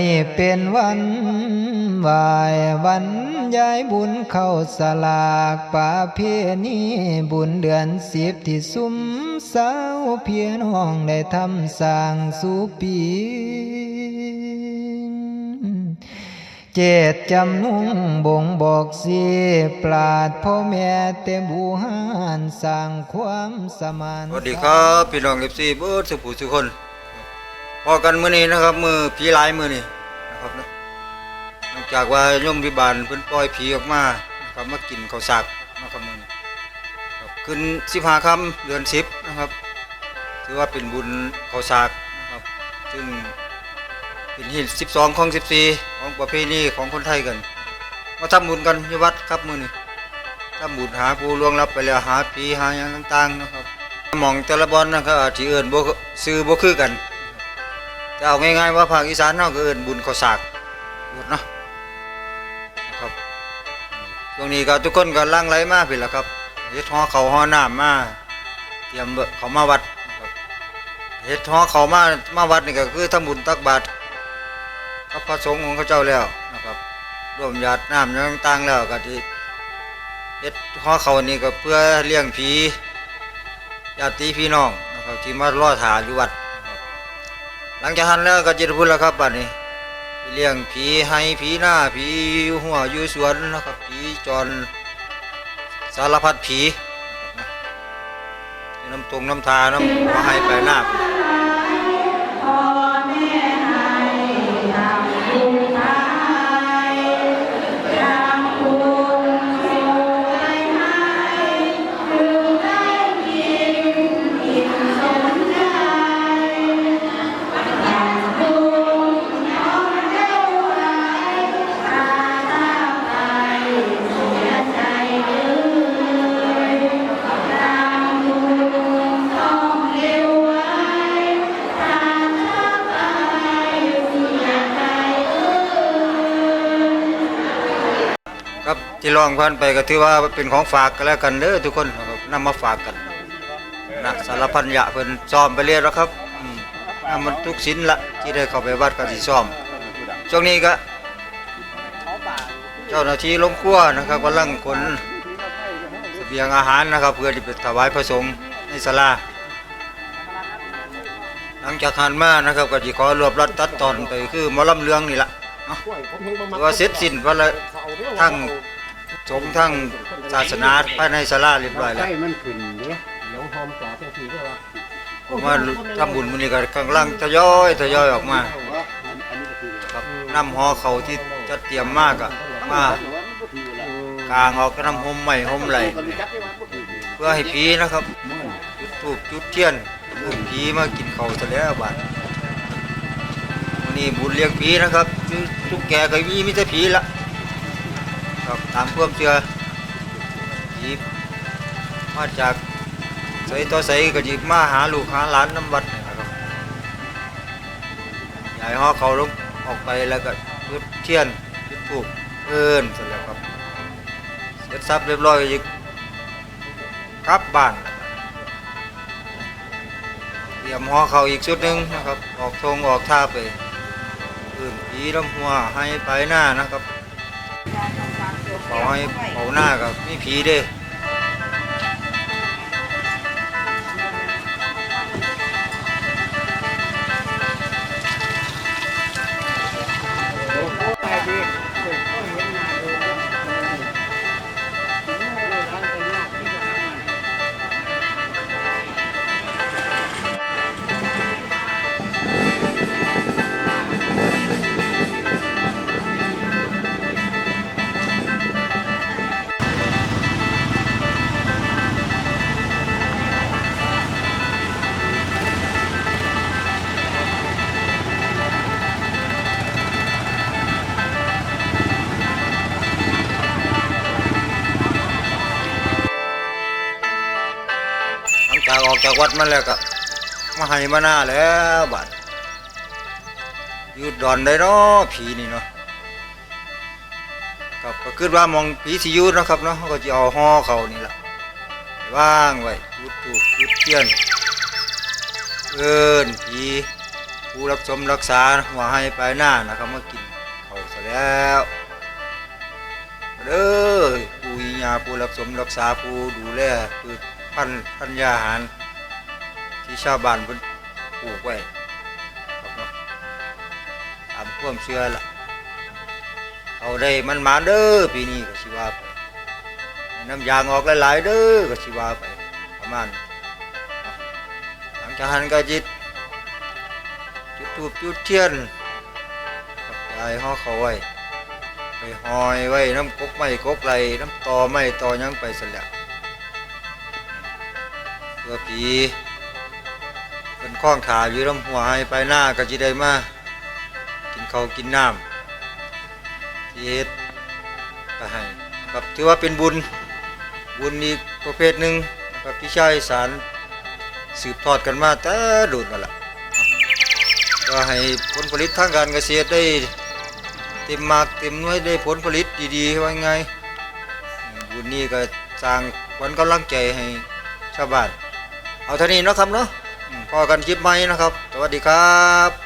นี้เป็นวันไหวายวันย้ายบุญเข้าสลากป่าเพนีบุญเดือนสิบที่ซุ้มสาวเพียนห้องได้ทำสร้างสู่ปีเจตจำนุ่งบ่งบอกสีปราดพ่อแม่เต็มบูหานสร้างความสมานสวัสดีครับ พี่น้องเอฟซีเบิร์ดสุภูสุคน พอกันมื้อนี้นะครับมือผีหลายมือนี้นะครับเนะหลังจากว่าโยมพิบาลเพิ่นปล่อยผีออกมานะครับมากินข้าวสากนะครับมื้อนี้ครับขึ้น15ค่ำเดือน 10 นะครับ ถือว่าเป็นบุญข้าวสากนะครับ ซึ่งเป็นที่12 ของ 14 ของประเพณีของคนไทยกันมาทำบุญกันที่วัดครับมื้อนี้ทำบุญหาผู้ล่วงลับไปแล้วหาผีหาหยังต่าง ๆ นะครับมองแต่ละบอนนะครับอาจสิเอิ้นบ่ซื้อบ่คือกัน เอาง่ายๆว่าภาคอีสานเฮาก็เอิ้นบุญข้าวสากเนาะนะครับช่วงนี้ก็ทุกคนก็ลั่งไหลมาพี่ละครับเฮ็ดฮ้อเขาวฮ้อน้ำมาเตรียมเบิ่เขามาวัดเฮ็ดฮ้อเขามามาวัดนี่ก็คือทำบุญตักบาตรกับพระสงฆ์ของเขาเจ้าแล้วนะครับรวมญาติน้ำยังต่างๆแล้วก็ที่เฮ็ดฮ้อเขานี่ก็เพื่อเลี้ยงผีญาติพี่น้องนะครับที่มาล่อถาอยู่วัด หลังจากนั้นแล้วก็จะพูดแล้วครับบัดนี้เลี้ยงผีให้ผีหน้าผีอยู่หัวอยู่สวนนะครับผีจรสารพัดผีน้ำตรงน้ำทาน้ำหัวให้ไปหน้า ที่ลองพันไปก็ถือว่าเป็นของฝากกันแล้วกันเด้อทุกคนนะครับนำมาฝากกันนะสารพันยะเพิ่นซ้อมไปเรียแล้วครับอืมนำมันทุกชิ้นละที่ได้เข้าไปวัดก็สิซ้อมช่วงนี้ก็ เจ้าหน้าที่ลงครัวนะครับกำลังขนเสบียงอาหารนะครับ เพื่อที่ไปถวายพระสงฆ์ในศาลาหลังจากทานมานะครับก็จะขอรวบรัดตัดตอนไปคือหมอลำเลืองนี่ละเนาะ ว่าเสร็จสิ้นว่าละทั้ง สงฆ์ทั้งศาสนาภายในศาลาเรียบร้อยแล้วใช่มันขึ้นเด้เดี๋ยวหอมต่อจังซี่ก็ว่าผมว่าทำบุญมื้อนี้ก็กำลังทยอยทยอยออกมาอันนี้ก็คือครับนำหอเขาที่จัดเตรียมมากอะมากลางออกก็นำห่มใหม่ห่มไหลเพื่อให้ผีนะครับจุดธูปจุดเทียนเพื่อผีมากินเขาวซะแล้วบาดวันนี้บุญเลี้ยงผีนะครับคือทุกแก่เคยมีมิตรผีละ ครับตามความเชื่อผีมาจากใส่ต่อใส่ก็หยิบมาหาลูกหาหลานน้ำวัดนี่นะครับยายห่อเขาลงออกไปแล้วก็จุดเทียนจุดธูปเอินเสร็จแล้วครับเสร็จสับเรียบร้อยก็ยิกกลับบ้านเตรียมห่อเขาอีกชุดหนึ่งนะครับ ออกทงออกท่าไปอื่นผีลำหัวให้ไปหน้านะครับ ขอให้เผาหน้ากับมีผีเด้ จากวัดมาแล้วก็มาให้มาหน้าแล้วบัดอยู่ดอนได้เนาะผีนี่เนาะครับก็คิดว่ามองผีสิยูเนะครับเนาะก็จะเอาห่อเขานี่แหละว่างไว้จุดถูกจุดเทียนเอินผีผู้รักสมรักษาหัวให้ไปหน้านะครับมากินเขาซะแล้วเด้อผู้ยิยาผู้รักสมรักษาผู้ดูแลพืชพันธุ์พันยาหาร ที่ชาวบ้านเพิ่นปลูกไว้ครับเนาะตามความเชื่อล่ะเอาได้มันมาเด้อปีนี้ก็สิว่าไปน้ำยางออกหลายๆเด้อก็สิว่าไปประมาณหลังจากนั้นก็จิตจุดทูบจุดเทียนกับยายห่อเขาไว้ไปหอยไว้น้ำกกไม้กกไหลน้ำตอไม้ตอยังไปเสร็จแล้วเพื่อผี เป็นข้องขาอยู่น้ำหัวให้ไปหน้าก็จะได้มากินเขากินน้ำที่เฮ็ดไปให้ครับถือว่าเป็นบุญบุญอีกประเภทหนึ่งครับที่ชาวอีสานสืบทอดกันมาแต่โดุนมาละก็ให้ผลผลิตทางการเกษตรได้เต็มมากเต็มหน้วยได้ผลผลิตดีๆว่าไงบุญนี้ก็สร้างขวัญกำลังใจให้ชาวบ้านเอาเท่านี้นะครับเนาะ พอกันคลิปใหม่นะครับ สวัสดีครับ